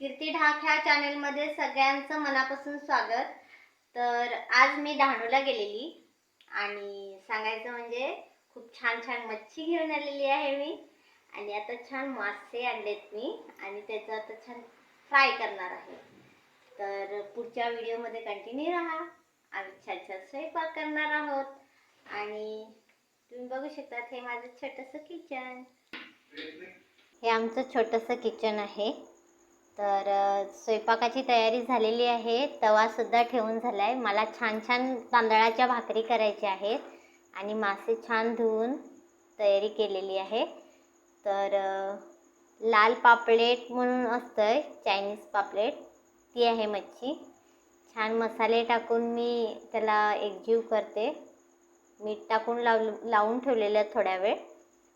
कीर्ती ढाक ह्या चॅनेलमध्ये सगळ्यांचं मनापासून स्वागत. तर आज मी डहाणूला गेलेली आणि सांगायचं म्हणजे खूप छान छान मच्छी घेऊन आलेली आहे मी. आणि आता छान मासे आणलेत मी आणि त्याचं आता छान फ्राय करणार आहे. तर पुढच्या व्हिडिओमध्ये कंटिन्यू राहा. आम्ही छान छान स्वयंपाक करणार आहोत. आणि तुम्ही बघू शकता हे माझं छोटंसं किचन हे आमचं छोटंसं किचन आहे. तर स्वयंपाकाची तयारी झालेली आहे. तवासुद्धा ठेवून झाला आहे मला छान छान तांदळाच्या भाकरी करायच्या आहेत आणि मासे छान धुवून तयारी केलेली आहे. तर लाल पापलेट म्हणून असतं चायनीज पापलेट. ती आहे मच्छी. छान मसाले टाकून मी त्याला एकजीव करते. मीठ टाकून लाव लावून ठेवलेलं थोड्या वेळ.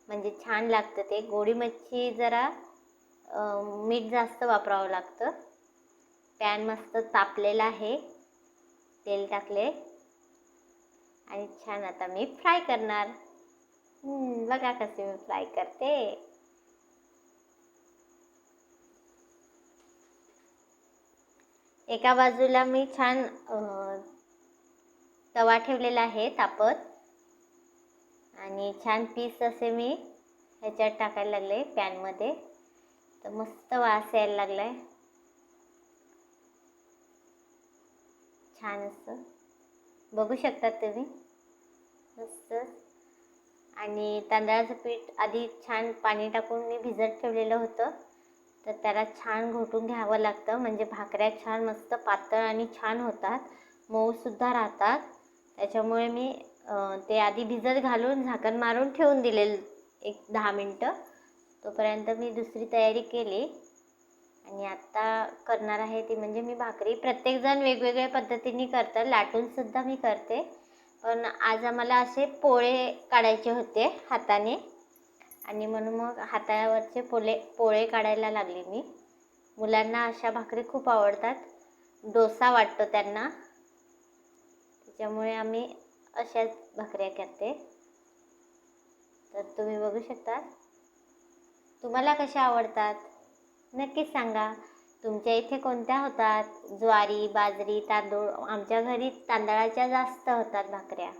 म्हणजे छान लागतं ते. गोडी मच्छी जरा मीठ जास्त वापरावं लागतं. पॅन मस्त तापलेला आहे. तेल टाकले. आणि छान आता मी फ्राय करणार. बघा कसे मी फ्राय करते. एका बाजूला मी छान तवा ठेवलेला आहे तापत. आणि छान पीस असे मी ह्याच्यात टाकायला लागले पॅनमध्ये. तर मस्त वास यायला लागलाय. छान असं. बघू शकतात तुम्ही. मस्त. आणि तांदळाचं पीठ आधी छान पाणी टाकून मी भिजत ठेवलेलं होतं. तर त्याला छान घोटून घ्यावं लागतं. म्हणजे भाकऱ्या छान मस्त पातळ आणि छान होतात. मऊसुद्धा राहतात. त्याच्यामुळे मी ते आधी भिजत घालून झाकण मारून ठेवून दिलेलं एक दहा मिनटं. तोपर्यंत मी दुसरी तयारी केली. आणि आता करणार आहे ती म्हणजे मी भाकरी. प्रत्येकजण वेगवेगळ्या पद्धतीने करतात. लाटूनसुद्धा मी करते. पण आज आम्हाला असे पोळे काढायचे होते हाताने. आणि म्हणून मग हातावरचे पोले पोळे काढायला लागले मी. मुलांना अशा भाकरी खूप आवडतात. डोसा वाटतो त्यांना. त्याच्यामुळे आम्ही अशाच भाकऱ्या करते. तर तुम्ही बघू शकता. तुम्हाला कशा आवडतात? नक्कीच सांगा. तुमच्या इथे कोणत्या होतात? ज्वारी बाजरी तांदूळ आमच्या घरी तांदळाच्या जास्त होतात भाकऱ्या.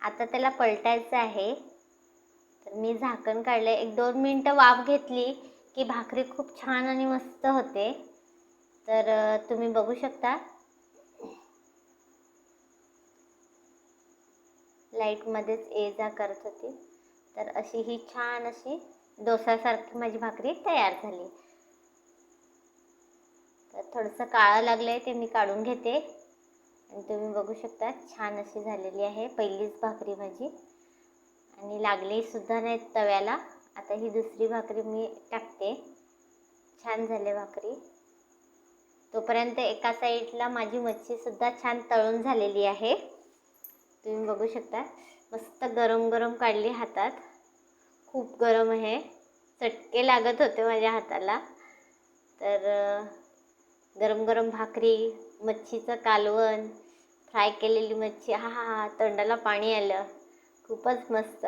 आता त्याला पलटायचं आहे. तर मी झाकण काढलं एक दोन मिनटं वाफ घेतली की भाकरी खूप छान आणि मस्त होते. तर तुम्ही बघू शकता. लाईटमध्येच ये जा करत होती. तर अशी ही छान अशी डोसासारखी माझी भाकरी तयार झाली. तर थोडंसं काळं लागलं आहे ते मी काढून घेते. आणि तुम्ही बघू शकता छान अशी झालेली आहे पहिलीच भाकरी माझी. आणि लागली सुद्धा नाही तव्याला. आता ही दुसरी भाकरी मी टाकते. छान झाले भाकरी. तोपर्यंत एका साईडला माझी मच्छीसुद्धा छान तळून झालेली आहे. तुम्ही बघू शकता मस्त गरम गरम काढली हातात. खूप गरम आहे. चटके लागत होते माझ्या हाताला. तर गरम गरम भाकरी मच्छीचं कालवण फ्राय केलेली मच्छी हा हा हा तोंडाला पाणी आलं. खूपच मस्त.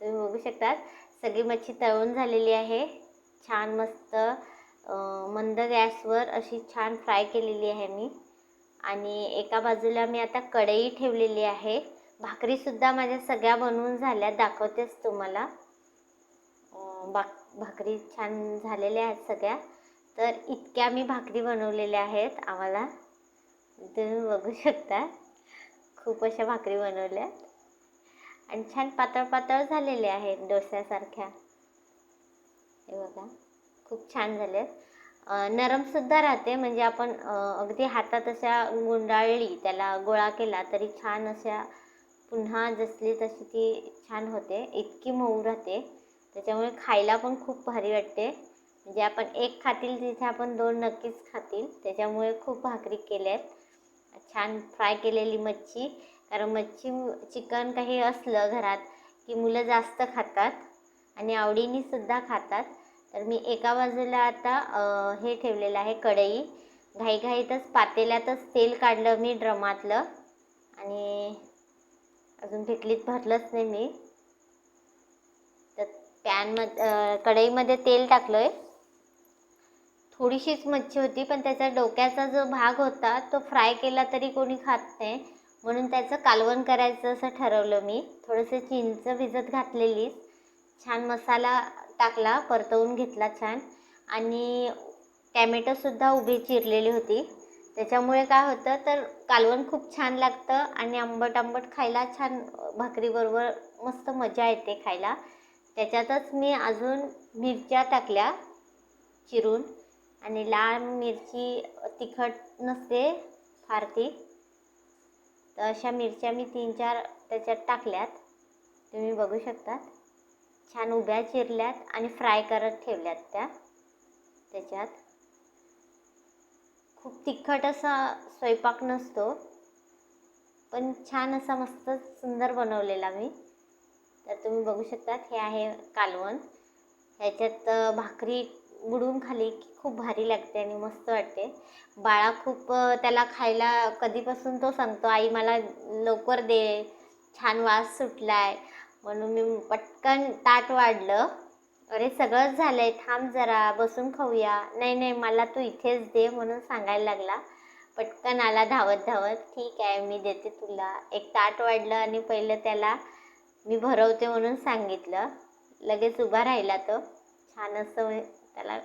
तुम्ही बघू शकता सगळी मच्छी तळून झालेली आहे. छान मस्त मंद गॅसवर अशी छान फ्राय केलेली आहे मी. आणि एका बाजूला मी आता कढई ठेवलेली आहे. भाकरीसुद्धा माझ्या सगळ्या बनवून झाल्या दाखवतेच तुम्हाला. अं, भाकरी छान झालेल्या आहेत सगळ्या. तर इतक्या मी भाकरी बनवलेल्या आहेत आम्हाला. तुम्ही बघू शकता. खूप अशा भाकरी बनवल्या. आणि छान पातळ पातळ झालेल्या आहेत डोस्यासारख्या. हे बघा. खूप छान झाले. नरमसुद्धा राहते म्हणजे आपण अगदी हातात अशा गुंडाळली त्याला गोळा केला तरी छान अशा पुन्हा जसली तशी ती छान होते. इतकी मऊ राहते. त्याच्यामुळे खायला पण खूप भारी वाटते. म्हणजे आपण एक खातील तिथे आपण दोन नक्कीच खातील. त्याच्यामुळे खूप भाकरी केल्या आहेत छान फ्राय केलेली मच्छी. कारण मच्छी चिकन काही असलं घरात की मुलं जास्त खातात आणि आवडीनेसुद्धा खातात. तर मी एका बाजूला आता हे ठेवलेलं आहे कढई. घाईघाईतच पातेल्यातच तेल काढलं मी ड्रमातलं. आणि अजून पिटलीत भरलंच नाही मी. तर पॅनमध्ये कढईमध्ये तेल टाकलं आहे थोडीशीच मच्छी होती पण त्याचा डोक्याचा जो भाग होता तो फ्राय केला तरी कोणी खात नाही. म्हणून त्याचं कालवण करायचं असं ठरवलं मी. थोडंसं चिंच भिजत घातलेली छान मसाला टाकला परतवून घेतला छान. आणि टॅमॅटोसुद्धा उभी चिरलेली होती. त्याच्यामुळे काय होतं तर कालवण खूप छान लागतं आणि आंबट आंबट खायला छान भाकरीबरोबर मस्त मजा येते खायला. त्याच्यातच मी अजून मिरच्या टाकल्या चिरून. आणि लाल मिरची तिखट नसते फार ती तर अशा मिरच्या मी तीन चार त्याच्यात टाकल्यात. तुम्ही बघू शकतात. छान उभ्या चिरल्यात आणि फ्राय करत ठेवल्यात त्या. त्याच्यात खूप तिखट असा स्वयंपाक नसतो. पण छान असा मस्त सुंदर बनवलेला मी. तर तुम्ही बघू शकता हे आहे कालवण. ह्याच्यात भाकरी बुडून खाली की खूप भारी लागते आणि मस्त वाटते. बाळा खूप त्याला खायला कधीपासून तो सांगतो आई मला लवकर दे. छान वास सुटला आहे म्हणून मी पटकन ताट वाढलं. अरे सगळंच झालं आहे थांब जरा बसून खाऊया. नाही नाही मला तू इथेच दे म्हणून सांगायला लागला. पटकन आला धावत धावत. ठीक आहे मी देते तुला. एक ताट वाढलं आणि पहिलं त्याला मी भरवते म्हणून सांगितलं. लगेच उभा राहिला तो. छान असं त्याला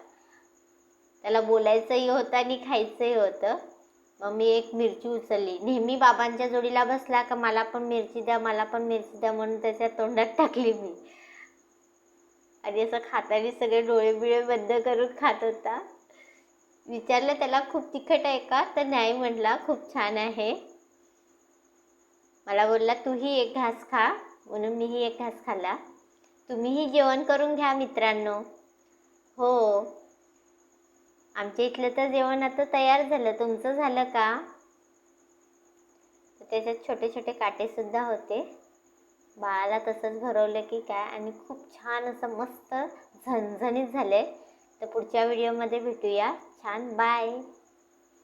त्याला बोलायचंही होतं आणि खायचंही होतं. मग मी एक मिरची उचलली. नेहमी बाबांच्या जोडीला बसला का मला पण मिरची द्या मला पण मिरची द्या म्हणून त्याच्या तोंडात टाकली मी. आणि असं खाताना सगळे डोळे बिळे बंद करून खात होता. विचारलं त्याला खूप तिखट आहे का? तर नाही म्हटला खूप छान आहे. मला बोलला तूही एक घास खा. म्हणून मीही एक घास खाल्ला. तुम्हीही जेवण करून घ्या मित्रांनो. हो. आमच्या इथलं तर जेवण आता तयार झालं. तुमचं झालं का? त्याच्यात छोटे छोटे काटेसुद्धा होते. बाळाला तसंच भरवलं की काय? आणि खूप छान असं मस्त झणझणीत झालं आहे तर पुढच्या व्हिडिओमध्ये भेटूया. छान बाय